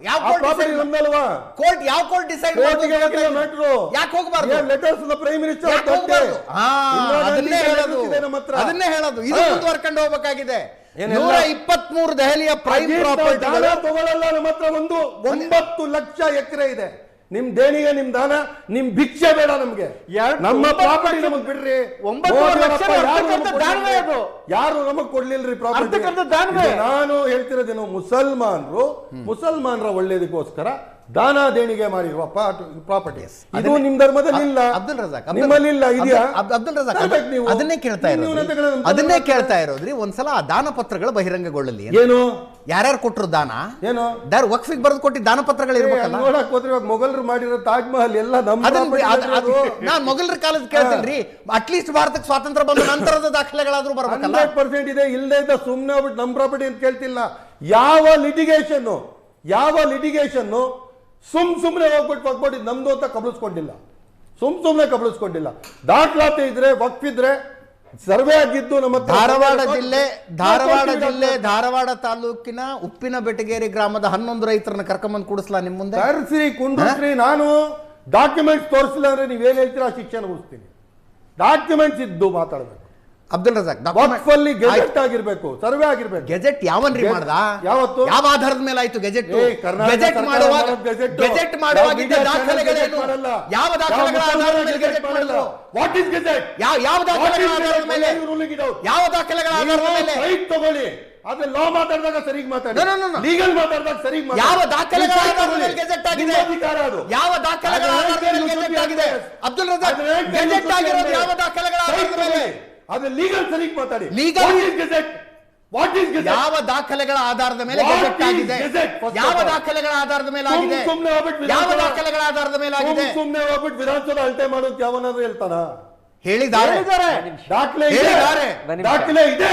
ಯಾವ ಕೋರ್ಟ್ ಯಾವ court decide matter ಯಾಕೆ ಹೋಗ್ಬಾರ್ದು? ಲೆಟರ್ಸ್ ಪ್ರೈಮ್ ಮಿನಿಸ್ಟರ್ ಅದನ್ನೇ ಹೇಳೋದು. ಅದನ್ನೇ ಹೇಳೋದು. ಇದು. ಮುಂದುವರ್ಕೊಂಡು ಹೋಗ್ಬೇಕಾಗಿದೆ. ನೂರ ನೂರ ಇಪ್ಪತ್ಮೂರು ದೆಹಲಿಯ ಪ್ರೈಮ್ ಪ್ರಾಪರ್ಟಿ ತಗೊಳ್ಳಲ್ಲ ನಮ್ಮ ಹತ್ರ ಒಂದು ಒಂಬತ್ತು ಲಕ್ಷ ಎಕರೆ ಇದೆ. ನಿಮ್ ದೇಣಿಗೆ ನಿಮ್ ದಾನ ನಿಮ್ ಭಿಕ್ಷೆ ಬೇಡ ನಮ್ಗೆ ನಮ್ಮ ಪ್ರಾಪರ್ಟಿ ನಮಗ್ ಬಿಡ್ರಿ ಯಾರು ನಮಗ್ ಕೊಡ್ಲಿಲ್ರಿ? ಅದು. ಯಾರು ನಮಗ್ ಕೊಡ್ಲಿಲ್ರಿ ಪ್ರಾಪರ್ಟಿ. ನಾನು ಹೇಳ್ತಿರೋದೇನು ಮುಸಲ್ಮಾನ್ರು ಮುಸಲ್ಮಾನ್ರ ಒಳ್ಳೇದಕ್ಕೋಸ್ಕರ ದಾನ ದೇಣಿಗೆ ಮಾಡಿರುವ ಪ್ರಾಪರ್ಟೀಸ್ ಇದು ನಿಮ್ ಧರ್ಮದಲ್ಲಿ ಇಲ್ಲ ಅಬ್ದುಲ್ ರಜಾಕ್ ನಿಮ್ಮಲ್ಲಿ ಇಲ್ಲ ಇದೆಯಾ? ಅಬ್ದುಲ್- ರಜಾಕ್ ನೀವು. ಅದನ್ನೇ ಕೇಳ್ತಾ ಇರೋದು. ಅದನ್ನೇ ಕೇಳ್ತಾ ಇರೋದ್ರಿ ಒಂದ್ಸಲ ಆ ದಾನ ಪತ್ರಗಳು ಬಹಿರಂಗಗೊಳ್ಳಲಿ. ಏನು? ಯಾರ್ಯಾರು ಕೊಟ್ಟರು ದಾನ? ಏನು? ದಾರ್ ವಕ್ಫಿಗೆ ಬರೆದು ಕೊಟ್ಟಿದ್ದ ದಾನ ಪತ್ರಗಳು ಇರ್ಬೇಕಲ್ಲ? ನೋಡಕ್ ಹೋದ್ರೆ ಇವಾಗ ಮೊಘಲರು ಮಾಡಿರೋ ತಾಜ್ ಮಹಲ್ ಎಲ್ಲ ನಮ್ಮ ನಾನು ಮೊಘಲರ ಕಾಲದ ಕೇಳ್ತೀನಿ ಅಟ್ಲೀಸ್ಟ್ ಭಾರತಕ್ಕೆ ಸ್ವಾತಂತ್ರ್ಯ ಬಂದ ನಂತರದ ದಾಖಲೆಗಳಾದ್ರೂ ಬರಬೇಕಲ್ಲ? ಹಂಡ್ರೆಡ್ ಪರ್ಸೆಂಟ್ ಇದೆ. ಇಲ್ಲದೆ ಇದ್ದ ಸುಮ್ಮನೆ ನಮ್ಮ ಪ್ರಾಪರ್ಟಿ ಅಂತ ಕೇಳ್ತಿಲ್ಲ. ಯಾವ ಲಿಟಿಗೇಷನ್ ಯಾವ ಲಿಟಿಗೇಷನ್ ಸುಮ್ ಸುಮ್ಮನೆ ಹೋಗ್ಬಿಟ್ಟು ಹೋಗ್ಬಿಟ್ಟು ನಮ್ದು ಅಂತ ಕಬಳಿಸ್ಕೊಂಡಿಲ್ಲ. ಸುಮ್ ಸುಮ್ಮನೆ ಕಬಳಿಸ್ಕೊಂಡಿಲ್ಲ. ದಾಖಲಾತಿ ಇದ್ರೆ ವಕ್ಫ್ ಇದ್ರೆ ಸರ್ವೆ ಆಗಿದ್ದು ನಮ್ಮ ಧಾರವಾಡ ಜಿಲ್ಲೆ ಧಾರವಾಡ ಜಿಲ್ಲೆ ಧಾರವಾಡ ತಾಲೂಕಿನ ಉಪ್ಪಿನ ಬೆಟಗೇರಿ ಗ್ರಾಮದ ಹನ್ನೊಂದು ರೈತರನ್ನ ಕರ್ಕೊಂಬಂದು ಕೂಡಿಸ್ಲಾ ನಿಮ್ ಮುಂದೆ? ಕರ್ಸಿ ಕುಂಡ್ರಿ ನಾನು ಡಾಕ್ಯುಮೆಂಟ್ಸ್ ತೋರಿಸಿಲ್ಲ ಅಂದ್ರೆ ನೀವೇನ್ ಹೇಳ್ತೀರಾ? ಆ ಶಿಕ್ಷೆ ಅನುಭವಿಸ್ತೀನಿ ಡಾಕ್ಯುಮೆಂಟ್ಸ್ ಇದ್ದು ಮಾತಾಡ್ಬೇಕು. ಅಬ್ದುಲ್ ರಜಾಕ್ ವಕ್ಫ್ ಅಲ್ಲಿ ಗೆಜೆಟ್ ಆಗಿರ್ಬೇಕು ಸರ್ವೆ ಆಗಿರ್ಬೇಕು. ಗೆಜೆಟ್ ಯಾವನ್ರಿ ರೀ ಮಾಡ್ದ? ಯಾವತ್ತು? ಯಾವ ಆಧಾರದ ಮೇಲೆ ಆಯ್ತು ಗೆಜೆಟ್ ಗೆಜೆಟ್ ಮಾಡುವಾಗ ಗೆಜೆಟ್. ಮಾಡುವಾಗ ಯಾವ ದಾಖಲೆಗಳ ಆಧಾರದ ಮೇಲೆ ಗೆಜೆಟ್. ಮಾಡಿದ್ರು What is ಗೆಜೆಟ್? ಯಾವ ಯಾವ ದಾಖಲೆಗಳ ಆಧಾರದ ಮೇಲೆ? ಯಾವ ದಾಖಲೆಗಳ ಆಧಾರದ ಮೇಲೆ? ತಗೊಳ್ಳಿ. ಆದ್ರೆ ಲಾ ಮಾತಾಡಿದಾಗ ಸರಿಗ್ ಮಾತಾಡಿ. ಲೀಗಲ್ ಮಾತಾಡಿದಾಗ ಸರಿಗ್ ಯಾವ ದಾಖಲೆಗಳ ಆಧಾರದ ಮೇಲೆ ಗೆಜೆಟ್ ಆಗಿದೆ? ಅಧಿಕಾರ ಅದು. ಯಾವ ದಾಖಲೆಗಳ ಆಧಾರದ ಮೇಲೆ ಗೆಜೆಟ್ ಆಗಿದೆ? ಅಬ್ದುಲ್ ರಜಾಕ್ ಗೆಜೆಟ್ ಆಗಿರೋದು. ಯಾವ ದಾಖಲೆಗಳ ಆಧಾರದ ಮೇಲೆ? ಅದು ಲೀಗಲ್ ಸರಿ ಮಾತಾಡಿ. Legal- gazette what is gazette ಯಾವ ದಾಖಲೆಗಳ ಆಧಾರದ ಮೇಲೆ ಗೆಜೆಟ್ ಆಗಿದೆ? ಯಾವ. ದಾಖಲೆಗಳ ಆಧಾರದ ಮೇಲೆ ಆಗಿದೆ? ಸುಮ್ಮನೆ ಹೋಗ್ಬಿಟ್ಟು ಯಾವ ದಾಖಲೆಗಳ ಆಧಾರದ ಮೇಲೆ ಆಗಿದೆ? ಸುಮ್ಮನೆ ಹೋಗ್ಬಿಟ್ಟು ವಿಧಾನಸಭೆ ಅಳತೆ ಮಾಡೋದು ಯಾವನಾದ್ರೂ ಹೇಳ್ತಾನ ಹೇಳಿದ್ದಾರೆ. ಹೇಳಿದ್ದಾರೆ. ದಾಖಲೆ ಇದೆ. ಹೇಳಿದ್ದಾರೆ. ದಾಖಲೆ ಇದೆ.